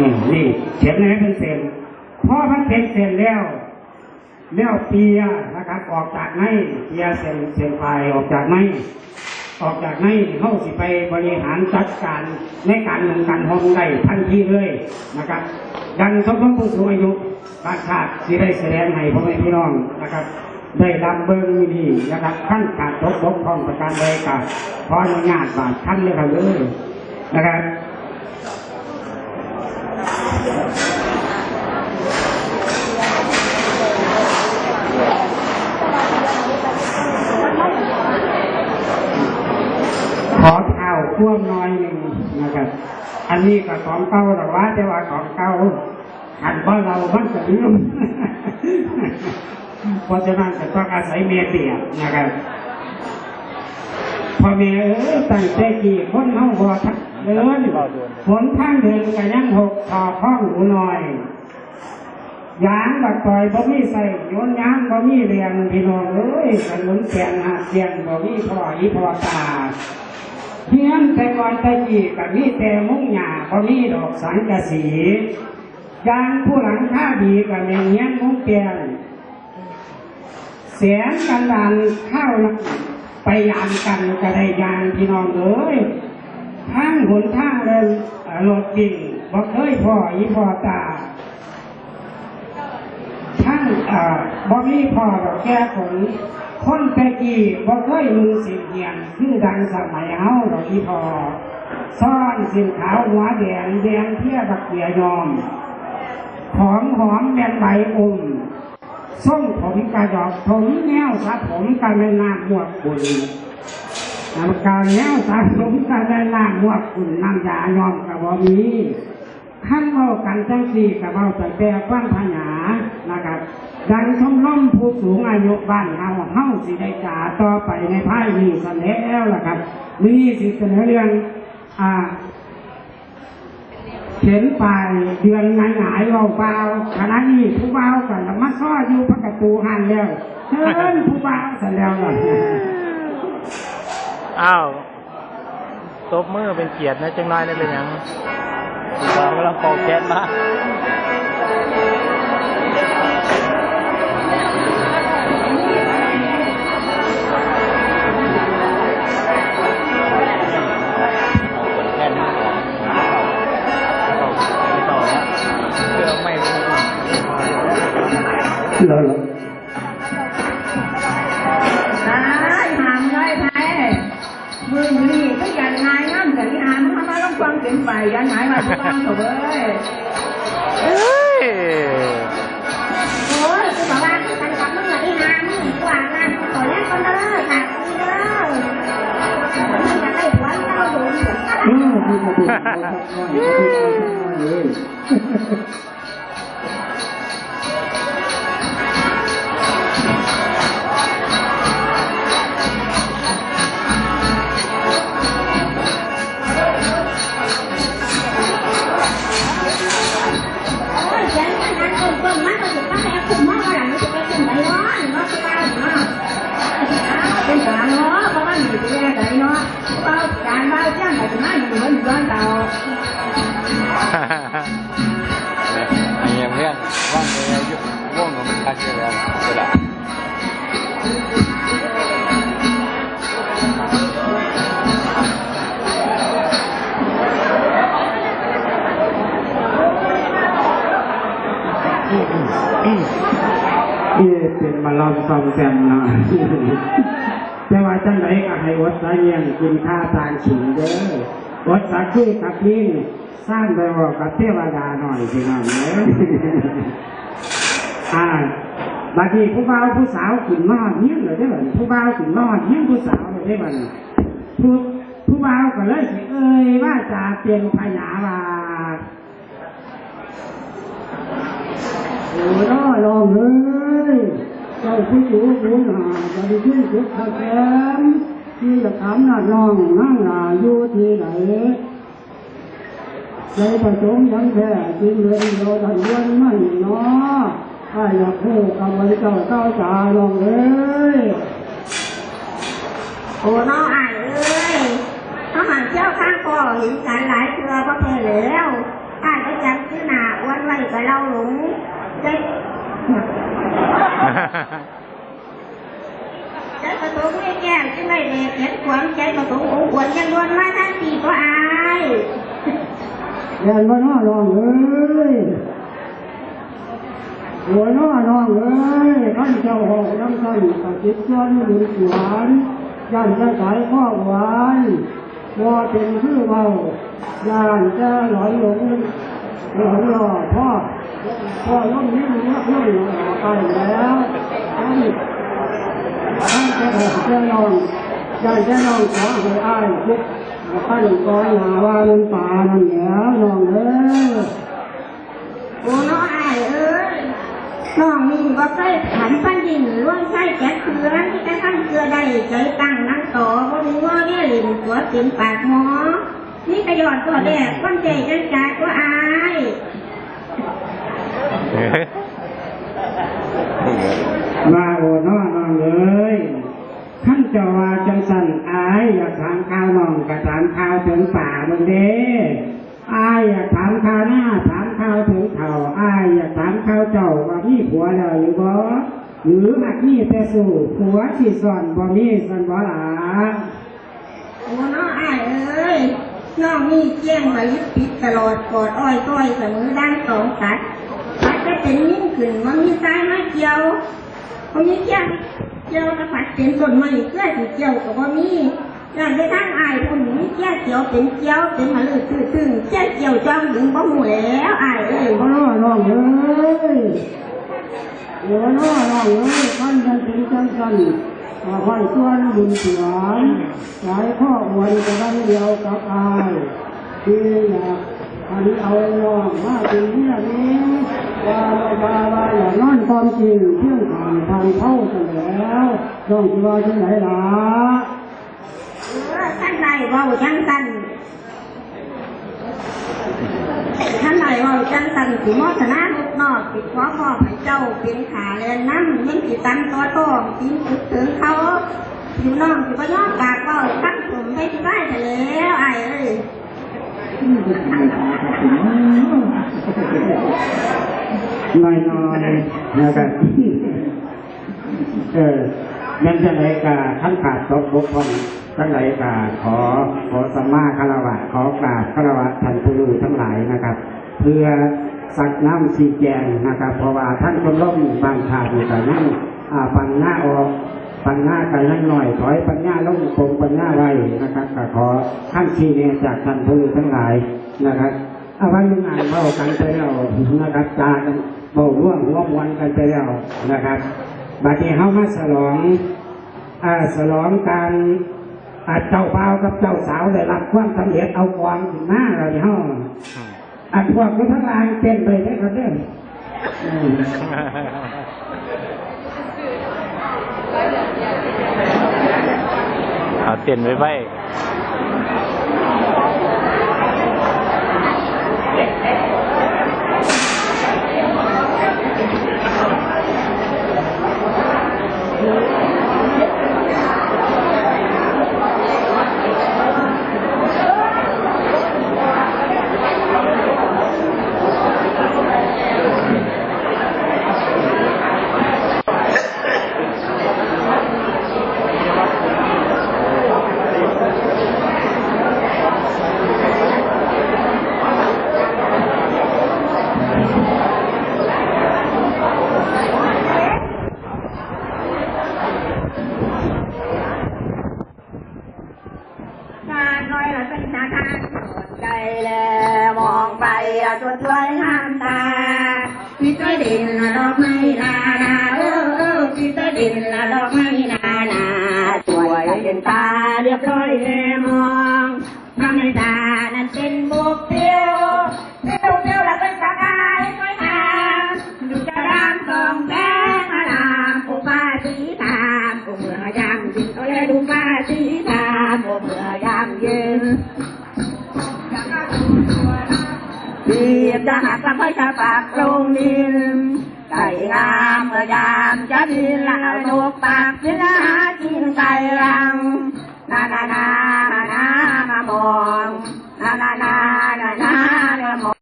อืมนี่เขียนให้เป็นเส้นพอมันเป็นเส้นแล้ว แล้วเปียนะครับ ออกจากในเปียเส้นเส้นปลายออกจากในออกจากในเข้าสิไปบริหารจัดการในการเงินการทองได้ทันทีเลยนะครับดังสมผู้สูงอายุบ้านชาติที่ได้แสดงให้พ่อแม่พี่น้องนะครับ ได้รับเบิ้งนี่นะครับขั้นการตกบกพร่องประการใดกับขออนุญาตบาดท่านเลยครับเลยนะครับ ขอเท้า พ่วงน้อยหนึ่งนะครับ อันนี้ก็ของเก่าหรอวะแต่ว่าของเก่าหันว่าเราบ้านจะลืมเพราะฉะนั้นจะต้องอาศัยเมียเปียนะครับพอเมียเออตั้งใจกี่คนเฮาบ่ทักเดินฝนทางเดินก็ยังหกคอข้องหูหน่อยยางบัดต่อยบ่มีใส่โยนยางบ่มีเรียงพี่น้องเอ้ยถนนแกงหาเสียงบ่มีพ่ออีพ่อตา เฮียนแต่ก่อนแตะกี้ก็มีแต่มุ้งหญ้าบ่มีดอกสังกะสียางผู้หลังค่าดีก็แม่นเฮียนมุ้งเตียงเสียงกันดานข้าวนะไปยามกันก็ได้ยางพี่น้องเอ้ยทางหนทางเดินเอ่อรถดิ่งบ่เคยพ่ออีพ่อตาทั้งเอ่อบ่มีพ่อดอกแก่ผล คนแต่กี้บ่เคยมึงสิเหียนคือดังสมัยเฮาดอกอีพอซ่อนสินขาวหัวแดงแดงเพี้ยบักเกียยอมหอมหอมแม่นใบอมส้มผมกระดอกผมแนวสะผมกระแม่นาหมวกบุญน้ำกาแนวสะผมกระแม่นาหมวกบุญน้ำยายอมกระบ่มีขั้นเว้ากันจังสี่กับเว้าแต่แต่กว้างผาหนานะครับ ดังชมล้มผู้สูงอายุบ้านเฮาเฮาสิได้จ่าต่อไปในภายนี้สันแล้วล่ะครับมีสิเสนอเรื่องอ่าเขียนไปเดือนหงายหงายเบาเบาขณะนี้ผู้เบากันมาซ้ออยู่พระประตูหันแล้วเชิญผู้เบาสันแล้วล่ะอ้าวตบมือเป็นเกียรตินะจังน้อยได้เป็นยังเรากำลังป่าแก๊สมา แล้วตายหามเลยไทยมือนี่ก็ยันนายน้ำแต่ที่หามทำมาต้องฟังเสียงไปยันหายมาทุกวันเถอะเว้ยเฮ้ยโอ้ยกูบอกว่ากูกันกับมึงเหรอที่นามึงกูอาบน้ำกูขอแลกคนเด้อค่ะกูเด้อมึงจะได้หัวเจ้าดูอยู่เออมีกระดูกเอาสักหน่อยกระดูกเอาสักหน่อยเลย เพื่อนว่างเลยอายุว่างของคักอยู่แล้วก็ได้เอ๊ะเป็นมาลองซอมแซมหน่อยแต่ว่าจังไหนก็ให้วัดสายเงียงกินข้าทางขิงเด้อ วัดสาคุยกับลิงสร้างไปบอกกับเทวดาหน่อยพี่น้องเด้ออ่าบางทีผู้บ่าวผู้สาวขึ้นนอนเฮี้ยงเลยได้อบ่ผู้บ่าวขึ้นนอนเฮี้ยงผู้สาวเลยได้บ่ผู้ผู้บ่าวก็เลยสิเอ้ยว่าจะเป็นพญาว่าโอ้ยน้อลองเลยเจ้าผู้สูงสูงหาจะได้ขึ้นจุดข้าแกม ที่จะถามนาดน้องนั่งหนาอยู่ที่ไหนใจประสงค์ยังแท้จริงเลยเราดันวนไม่นเนาะถ้าอยากพูดกับไว้เจ้าเจ้าจ่าลองเลยโอ้น้องอ่านเอ้ยเขาหันเจ้าข้างคอเห็นกันหลายเทือก็เคยแล้วอ่าก็จำชื่อหนาอ้วนไว้ก็เราหลงใจใจประตูไม่แก้งจึง ได้เด็กเห็นความใจประตูองค์ควรยังล้วนมาทั้งสี่ก็อายเรียนว่าน้อน้องเอ้ยหัวน้อน้องเอ้ยท่านเจ้าหอกน้ำสั่นกับจิตเจ้านี่บุญสวนย่านจะสายข้อหวานว่าเป็นชื่อเบาย่านจะหลอนหลงหลอนหล่อพ่อพ่อล้มนิ้วล้มล้มหล่อไปแล้วท่านท่านจะหอก เจ้าน้องย่านเจ้าน้องขอให้อ้ายคิดท่านก่อนหาว่ามันป่านั่นแหละน้องเอ้ยโอ้น้องอ้ายเอ้ยน้องนี่ก็เคยขันปั้นดินร่วงไส้แกะเกลือที่จะขั้นเกลือได้ใจตั้งนั่งต่อก็มีว่าเนี่ยหลินตัวเต็มปากหมอนี่กระยอดตัวแดกก้นใจจังจากก็อายมาโอ้น้อน้องเอ้ย เจ้าว่าจังสันอายอยากถามข่าวน้องก็ถามข่าวถึงป่ามึงเด้อายอยากถามข่าวหน้าถามข่าวถึงเขาอายอยากถามข่าวเจ้าว่ามีผัวแล้วหรือบ่หรือหักมีแต่สู่ผัวที่ซ่อนบ่มีซ่อนบ่หลาโอ้น้องอายเอ้ยน้องนี่เจียงมาลิบปิดตลอดกอดอ้อยต้อยเสมอด้านสองตัดตัดก็เป็นยิ่งขึ้นมันมีสายไม้เกี่ยวมันมีเกี่ยว เกี่ยวกระปัดเป็นต้นไม้เพื่อสิเกี่ยวกับว่ามีอยากได้ทางอายคนนี้เกี่ยวเกี่ยวเป็นเกี่ยวเป็นมาลือตื้อตึงเกี่ยวเกี่ยวจ้องถึงบ่หูแล้วอายเอ้ยพ่อน้อน้องเอ้ยหัวน้อน้องเอ้ยท่านจะถึงจังสันว่าค่อยส่วนบุญสวนหลายข้ออวยกันดังเดียวกับอายที่อยากอันนี้เอาน้องมาเป็นเมียนี้ ว่าว่าว่าอย่านอนความจริงเที่ยงผ่านทางเข้าเสนแล้วน้องที่ว่าที่ไหนล่ะเออท่านใดเว้าจังสันท่านใดเว้าจังสันสิมอสนาลูกนอกสิดข้อมอบให้เจ้าเป็นขาแลนน้ำยังสิตันตัวโตกินสุดถึงเขาอยู่น้องสิบ่ยอมปากเว้าตั้งสมให้ที่ได้แต่แล้วไอ้เอ้ย น้อยน้อยนะครับเออยังจะไหนกาท่านขาดตกบกพร่องทั้งไหนกาขอขอสัมมาคารวะ ขอกราบคารวะท่านผู้รู้ทั้งหลายนะครับ เพื่อสักน้ำสีแจงนะครับ เพราะว่าท่านคนร่มบางชาติแต่นั่งอ่าปัญหน้าออกปัญห้ากันนั่งหน่อยถอยปัญญาลงปงปัญญาไว้นะครับก็ขอขั้นทีเนี่ยจากท่านผู้รู้ทั้งหลายนะครับ อาไว้ยังไงเบากันไปแล้วนะครับจากันเบาร่วงร่วมวันกันไปแล้วนะครับบัดนี้เขามาฉลองอ่าฉลองการอ่าเจ้าบ่าวกับเจ้าสาวได้รับความสำเร็จเอากวางขึ้นมาเราเฮาอันพวกนี้ทั้งหลายเต้นไปได้ก็เด้ออืมเอาเตียนไว้ไว้ งานน้อยละเป็นนาคาใจแล้วมองไปอะ จนช่วยห้ามตาพิจดินละดอกไม้นานาเออเออพิจดินละดอกไม้นานาสวยเป็นตาเรียบร้อยแลมองทำให้ตานั้นเป็นบุพเดี ดีจะหักลำไส้ชาปากลงดินไก่งามเมื่อยามจะดินละเอานกปากสิละหากินไก่รังนานานานามามองนานานานา